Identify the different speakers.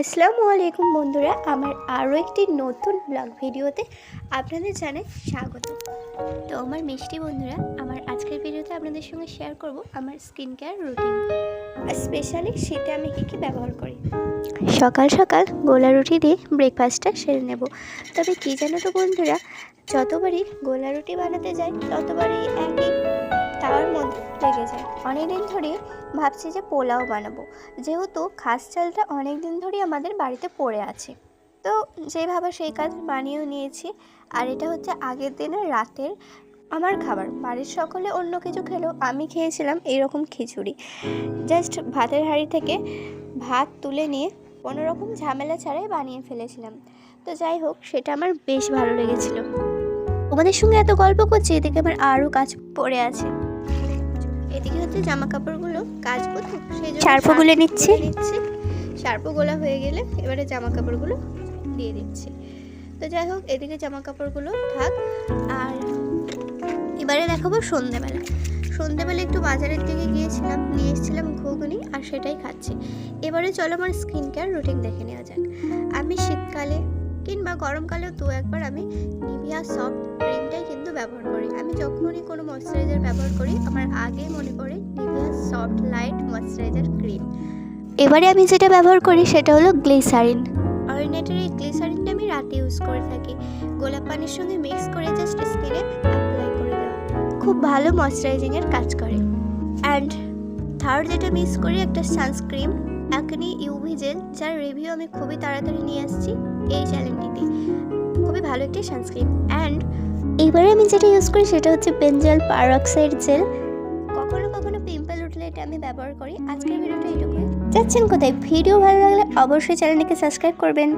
Speaker 1: আসসালামু আলাইকুম বন্ধুরা, আমার আরও একটি নতুন ব্লগ ভিডিওতে আপনাদের জানাই স্বাগত। তো আমার মিষ্টি বন্ধুরা, আমার আজকের ভিডিওতে আপনাদের সঙ্গে শেয়ার করব আমার স্কিন কেয়ার রুটিন স্পেশালি শীতে আমি কী কী ব্যবহার করি? সকাল সকাল গোলা রুটি দিয়ে ব্রেকফাস্টটা সেরে নেব। তবে কী জানো তো বন্ধুরা, যতবারই গোলা রুটি বানাতে যাই, ততবারই একই লেগে যায় অনেকদিন ধরে ভাবছি যে পোলাও বানাবো। যেহেতু খাস চালটা অনেক দিন ধরেই আমাদের বাড়িতে পড়ে আছে। তো যেই ভাবা সেই কাজ বানিয়েও নিয়েছি, আর এটা হচ্ছে আগের দিনের রাতের আমার খাবার। বাড়ির সকলে অন্য কিছু খেলেও আমি খেয়েছিলাম এইরকম খিচুড়ি। জাস্ট ভাতের হাঁড়ি থেকে ভাত তুলে নিয়ে কোনো রকম ঝামেলা ছাড়াই বানিয়ে ফেলেছিলাম। তো যাই হোক, সেটা আমার বেশ ভালো লেগেছিল। তোমাদের সঙ্গে এত গল্প করছি, এদিকে আমার আরও কাজ পড়ে আছে। এদিকে হচ্ছে জামা কাপড়গুলো কাচবো তো সেই জন্য
Speaker 2: শার্পও
Speaker 1: গুলে নিচ্ছি। শার্পও গোলা হয়ে গেলে এবারে জামা কাপড়গুলো দিয়ে দিচ্ছি। তো যাই হোক এদিকে জামা কাপড়গুলো থাক। আর এবারে দেখাবো সন্ধেবেলা। সন্ধেবেলা একটু বাজারের দিকে গিয়েছিলাম নিয়ে এসেছিলাম ঘুগনি আর সেটাই খাচ্ছি। এবারে চলো আমার স্কিন কেয়ার রুটিন দেখে নেওয়া যাক। আমি শীতকালে কিংবা গরমকালেও দু একবার আমি নিভিয়া সফট ক্রিমটাই কিন্তু ব্যবহার করি। আমি যখনই কোনো ময়শ্চারাইজার ব্যবহার করি, আমার আগে মনে পড়ে Nivea soft light moisturiser cream এবারে আমি যেটা ব্যবহার করি, সেটা হলো গ্লিসারিন অরিনেটের এই গ্লিসারিনটা আমি রাতে ইউজ করে থাকি। গোলাপ পানির সঙ্গে মিক্স করে জাস্ট স্কিনে অ্যাপ্লাই করে দেওয়া। খুব ভালো ময়শ্চারাইজিংয়ের কাজ করে। অ্যান্ড থার্ড যেটা মিস করি, একটা সানস্ক্রিন অ্যাকনি ইউভি জেল যার রিভিউ আমি খুবই তাড়াতাড়ি নিয়ে আসছি এই চ্যানেলটিতে খুবই ভালো একটি সানস্ক্রিন অ্যান্ড এবারে আমি যেটা ইউজ করি সেটা হচ্ছে বেঞ্জল পারঅক্সাইড জেল কখনো কখনো পিম্পল উঠলে এটা আমি ব্যবহার করি। আজকের ভিডিওটা এটুকুই যাচ্ছেন কোথায়? ভিডিও ভালো লাগলে অবশ্যই চ্যানেলটিকে সাবস্ক্রাইব করবেন।